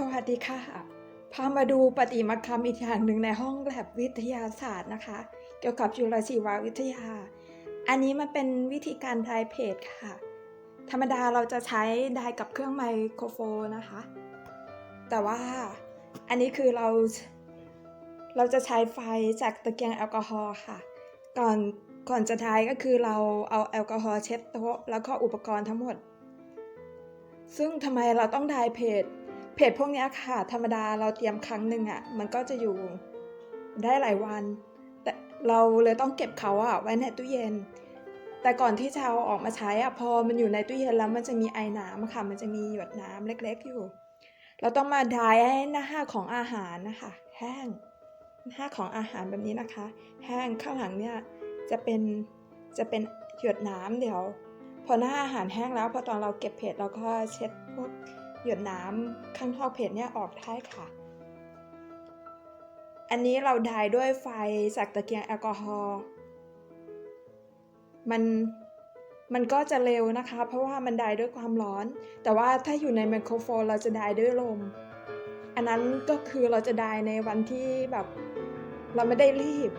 สวัสดีค่ะ พามาดูปฏิมากรรมอีกอย่างหนึ่งในห้องแลบวิทยาศาสตร์นะคะ เกี่ยวกับจุลชีววิทยา อันนี้มันเป็นวิธีการไดเพจค่ะ ธรรมดาเราจะใช้ไดกับเครื่องไมโครโฟนนะคะ แต่ว่าอันนี้คือเราเราจะใช้ไฟจากตะเกียงแอลกอฮอล์ค่ะ ก่อนก่อนจะไดก็คือเราเอาแอลกอฮอล์เช็ดโต๊ะแล้วก็อุปกรณ์ทั้งหมด ซึ่งทำไมเราต้องไดเพจ เพจพวกนี้ค่ะ ธรรมดาเราเตรียมครั้งหนึ่งอะ่ะ มันก็จะอยู่ได้หลายวัน แต่เราเลยต้องเก็บเขาอะไว้ในตู้เย็น แต่ก่อนที่จะเอาออกมาใช้อะพอมันอยู่ในตู้เย็นแล้วมันจะมีไอน้ำค่ะ มันจะมีหยดน้ำเล็กๆอยู่ เราต้องมาดายให้หน้าของอาหารนะคะ แห้งหน้าของอาหารแบบนี้นะคะ แห้งข้างหลังเนี่ยจะเป็นจะเป็นหยดน้ำเดี๋ยว พอหน้าอาหารแห้งแล้วพอตอนเราเก็บเผ็ดเราก็เช็ดพวก หยดน้ำข้างนอกเผ็ดเนี่ยออกได้ค่ะ อันนี้เราดายด้วยไฟจากตะเกียงแอลกอฮอล์มันมันก็จะเร็วนะคะ เพราะว่ามันไดายด้วยความร้อน แต่ว่าถ้าอยู่ในไมโครโฟนเราจะไดายด้วยลม อันนั้นก็คือเราจะไดายในวันที่แบบ เราไม่ได้รีบ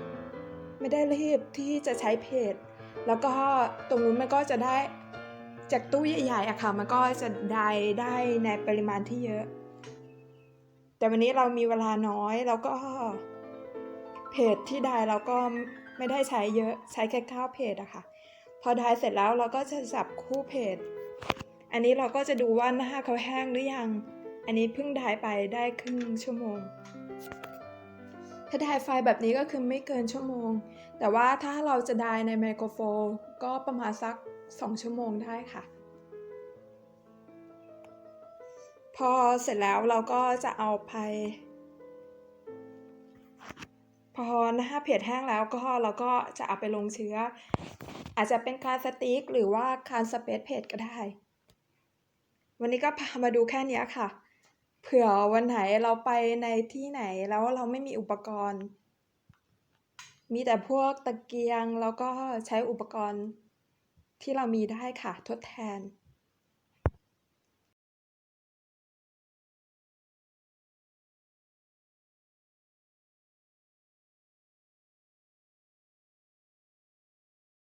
ไม่ได้รีบที่จะใช้เพจแล้วก็ตรงนู้นมันก็จะได้ จากตู้ใหญ่ๆอะค่ะ มันก็จะได้ได้ในปริมาณที่เยอะ แต่วันนี้เรามีเวลาน้อยแล้วก็เพจที่ได้เราก็ไม่ได้ใช้เยอะใช้แค่เก้าเพจอะค่ะ พอได้เสร็จแล้วเราก็จะจับคู่เพจ อันนี้เราก็จะดูว่าหน้าเขาแห้งหรือยัง อันนี้เพิ่งได้ไปได้ครึ่งชั่วโมง ถ้าได้ไฟล์แบบนี้ก็คือไม่เกินชั่วโมง แต่ว่าถ้าเราจะได้ในไมโครโฟนก็ประมาณสัก 2 ชั่วโมงได้ค่ะ พอเสร็จแล้วเราก็จะเอาไป พอหน้าเพจแห้งแล้วก็เราก็จะเอาไปลงเชื้อ อาจจะเป็นคานสติ๊กหรือว่าคานสเปซเพจก็ได้ วันนี้ก็พามาดูแค่นี้ค่ะ เผื่อวันไหนเราไปในที่ไหนแล้วเราไม่มีอุปกรณ์ มีแต่พวกตะเกียงแล้วก็ใช้อุปกรณ์ที่เรามีได้ค่ะทดแทน